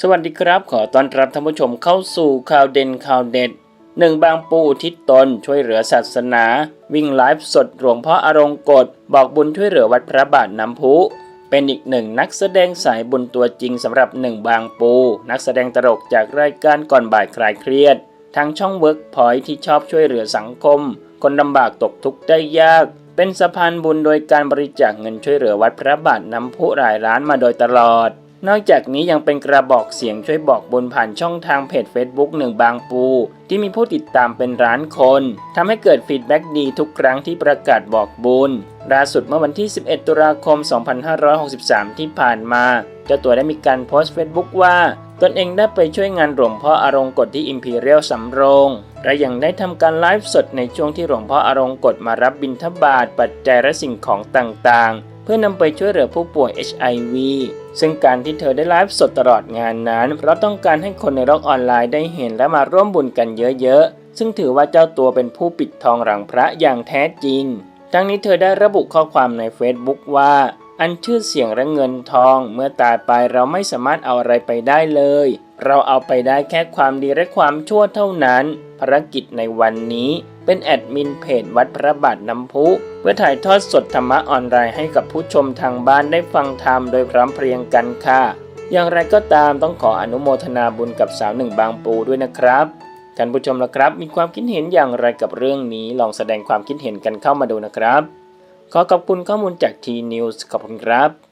สวัสดีครับ ขอต้อนรับท่านผู้ชมเข้าสู่ข่าวเด่นข่าวเด็ดหนึ่งบางปูอุทิศตนช่วยเหลือศาสนา วิ่งไลฟ์สดหลวงพ่ออรงกฎบอกบุญช่วยเหลือวัดพระบาทน้ำพุ เป็นอีกหนึ่งนักแสดงสายบุญตัวจริงสำหรับหนึ่งบางปู นักแสดงตลกจากรายการก่อนบ่ายคลายเครียด ทางช่องเวิร์กพอยที่ชอบช่วยเหลือสังคม คนลำบากตกทุกข์ได้ยาก เป็นสะพานบุญโดยการบริจาคเงินช่วยเหลือวัดพระบาทน้ำพุหลายร้านมาโดยตลอด นอกจากนี้ยังเป็นกระบอกเสียงช่วยบอกบุญผ่านช่องทางเพจ Facebook หนึ่งบางปู ที่มีผู้ติดตามเป็นล้านคนทำให้เกิดฟีดแบ็กดีทุกครั้งที่ประกาศบอกบุญล่าสุดเมื่อวันที่ 11 ตุลาคม 2563 ที่ผ่านมาเจ้าตัวได้มีการโพสต์ Facebook ว่าตนเองได้ไปช่วยงานหลวงพ่ออรงกฎที่อิมพีเรียลสำโรง และยังได้ทำการไลฟ์สดในช่วงที่หลวงพ่ออรงกฎมารับบิณฑบาตปัจจัยและสิ่งของต่างๆ เพื่อนำไปช่วยเหลือผู้ป่วย HIV ซึ่งการที่เธอได้ไลฟ์สดตลอดงานนั้น เพราะต้องการให้คนในโลกออนไลน์ได้เห็นและมาร่วมบุญกันเยอะๆ ซึ่งถือว่าเจ้าตัวเป็นผู้ปิดทองหลังพระอย่างแท้จริง ทั้งนี้เธอได้ระบุข้อความใน Facebook ว่า อันชื่อเสียงและเงินทอง เมื่อตายไปเราไม่สามารถเอาอะไรไปได้เลย เราเอาไปได้แค่ความดีและความชั่วเท่านั้น ภารกิจในวันนี้ เป็นแอดมินเพจวัดพระบาทน้ำพุ เพื่อถ่ายทอดสดธรรมะออนไลน์ให้กับผู้ชมทางบ้านได้ฟังธรรมโดยพร้อมเพรียงกันค่ะ อย่างไรก็ตามต้องขออนุโมทนาบุญกับสาวหนึ่งบางปูด้วยนะครับท่านผู้ชมละครับ มีความคิดเห็นอย่างไรกับเรื่องนี้ลองแสดงความคิดเห็นกันเข้ามาดูนะครับ ขอขอบคุณข้อมูลจากทีนิวส์ขอบคุณครับ